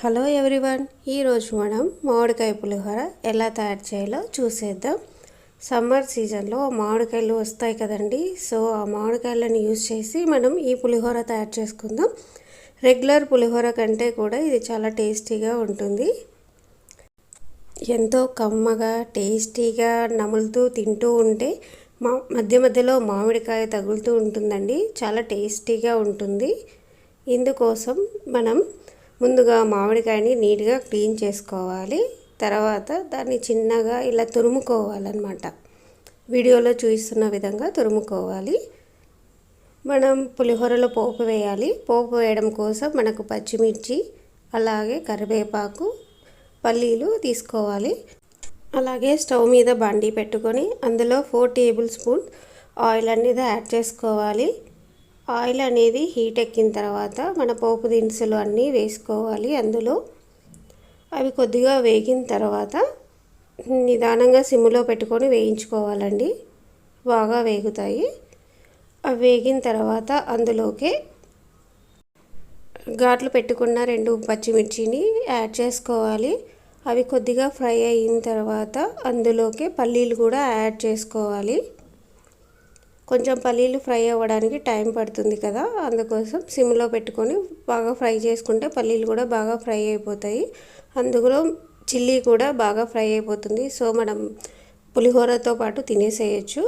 Hello everyone ఈరోజు మనం మామిడికాయ పులిహోర ఎలా తయారు చేయాలో చూసేద్దాం. సమ్మర్ సీజన్లో మామిడికాయలు వస్తాయి కదండి సో ఆ మామిడికాయలను యూజ్ చేసి మనం ఈ పులిహోర తయారు చేసుకుందాం. రెగ్యులర్ పులిహోర కంటే కూడా ఇది చాలా టేస్టీగా ఉంటుంది. ఎంతో కమ్మగా టేస్టీగా నములుతూ తింటూ ఉంటే మా మధ్య మధ్యలో మామిడికాయ తగులుతూ ఉంటుందండి చాలా టేస్టీగా ఉంటుంది. ఇందుకోసం మనం ముందుగా మామిడికాయని నీట్గా క్లీన్ చేసుకోవాలి. తర్వాత దాన్ని చిన్నగా ఇలా తురుముకోవాలన్నమాట. వీడియోలో చూపిస్తున్న విధంగా తురుముకోవాలి. మనం పులిహోరలో పోపు వేయాలి. పోపు వేయడం కోసం మనకు పచ్చిమిర్చి అలాగే కరివేపాకు పల్లీలు తీసుకోవాలి. అలాగే స్టవ్ మీద బండి పెట్టుకొని అందులో ఫోర్ టేబుల్ స్పూన్ ఆయిల్ అనేది యాడ్ చేసుకోవాలి. ఆయిల్ అనేది హీట్ ఎక్కిన తర్వాత మన పోపు దినుసులు అన్నీ వేసుకోవాలి అందులో. అవి కొద్దిగా వేగిన తర్వాత నిదానంగా సిమ్లో పెట్టుకొని వేయించుకోవాలండి. బాగా వేగుతాయి. అవి వేగిన తర్వాత అందులోకి ఘాట్లు పెట్టుకున్న రెండు పచ్చిమిర్చిని యాడ్ చేసుకోవాలి. అవి కొద్దిగా ఫ్రై అయిన తర్వాత అందులోకి పల్లీలు కూడా యాడ్ చేసుకోవాలి. కొంచెం పల్లీలు ఫ్రై అవ్వడానికి టైం పడుతుంది కదా అందుకోసం సిమ్లో పెట్టుకొని బాగా ఫ్రై చేసుకుంటే పల్లీలు కూడా బాగా ఫ్రై అయిపోతాయి. అందులో చిల్లీ కూడా బాగా ఫ్రై అయిపోతుంది. సో మనం పులిహోరతో పాటు తినేసేయచ్చు.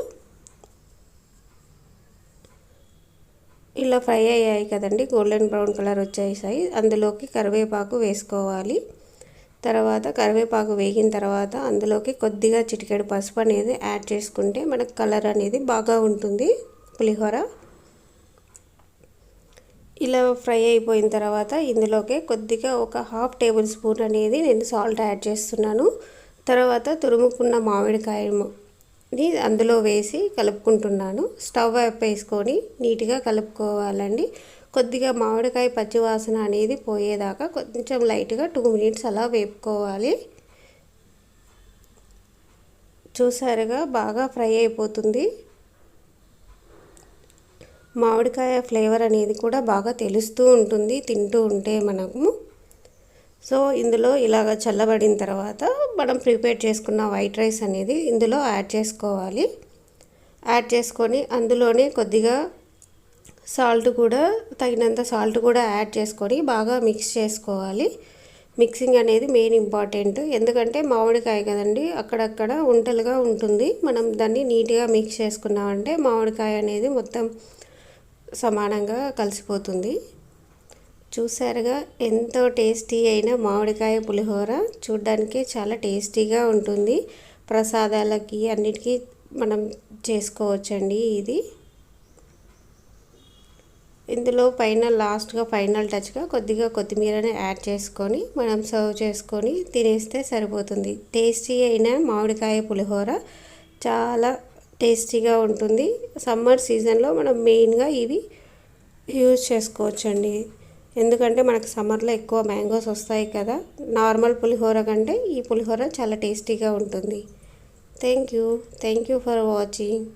ఇలా ఫ్రై అయ్యాయి కదండి గోల్డెన్ బ్రౌన్ కలర్ వచ్చేసాయి. అందులోకి కరివేపాకు వేసుకోవాలి. తర్వాత కరివేపాకు వేగిన తర్వాత అందులోకి కొద్దిగా చిటికెడు పసుపు అనేది యాడ్ చేసుకుంటే మనకు కలర్ అనేది బాగా ఉంటుంది. పులిహోర ఇలా ఫ్రై అయిపోయిన తర్వాత ఇందులోకి కొద్దిగా ఒక హాఫ్ టేబుల్ స్పూన్ అనేది నేను సాల్ట్ యాడ్ చేస్తున్నాను. తర్వాత తురుముకున్న మామిడికాయని అందులో వేసి కలుపుకుంటున్నాను. స్టవ్ వేసుకొని నీట్గా కలుపుకోవాలండి. కొద్దిగా మామిడికాయ పచ్చివాసన అనేది పోయేదాకా కొంచెం లైట్గా టూ మినిట్స్ అలా వేపుకోవాలి. చూసారుగా బాగా ఫ్రై అయిపోతుంది. మామిడికాయ ఫ్లేవర్ అనేది కూడా బాగా తెలుస్తూ ఉంటుంది తింటూ ఉంటే మనము. సో ఇందులో ఇలాగ చల్లబడిన తర్వాత మనం ప్రిపేర్ చేసుకున్న వైట్ రైస్ అనేది ఇందులో యాడ్ చేసుకోవాలి. యాడ్ చేసుకొని అందులోనే కొద్దిగా సాల్ట్ కూడా తగినంత సాల్ట్ కూడా యాడ్ చేసుకొని బాగా మిక్స్ చేసుకోవాలి. మిక్సింగ్ అనేది మెయిన్ ఇంపార్టెంట్. ఎందుకంటే మామిడికాయ కదండి అక్కడక్కడ ఉంటలుగా ఉంటుంది. మనం దాన్ని నీట్గా మిక్స్ చేసుకున్నామంటే మామిడికాయ అనేది మొత్తం సమానంగా కలిసిపోతుంది. చూసారుగా ఎంతో టేస్టీ అయిన మామిడికాయ పులిహోర చూడ్డానికి చాలా టేస్టీగా ఉంటుంది. ప్రసాదాలకి అన్నిటికీ మనం చేసుకోవచ్చండి ఇది. ఇందులో పైన లాస్ట్గా ఫైనల్ టచ్గా కొద్దిగా కొత్తిమీరని యాడ్ చేసుకొని మనం సర్వ్ చేసుకొని తినేస్తే సరిపోతుంది. టేస్టీ అయిన మామిడికాయ పులిహోర చాలా టేస్టీగా ఉంటుంది. సమ్మర్ సీజన్లో మనం మెయిన్గా ఇవి యూజ్ చేసుకోవచ్చండి. ఎందుకంటే మనకు సమ్మర్లో ఎక్కువ మ్యాంగోస్ వస్తాయి కదా నార్మల్ పులిహోర కంటే ఈ పులిహోర చాలా టేస్టీగా ఉంటుంది. Thank you. Thank you for watching.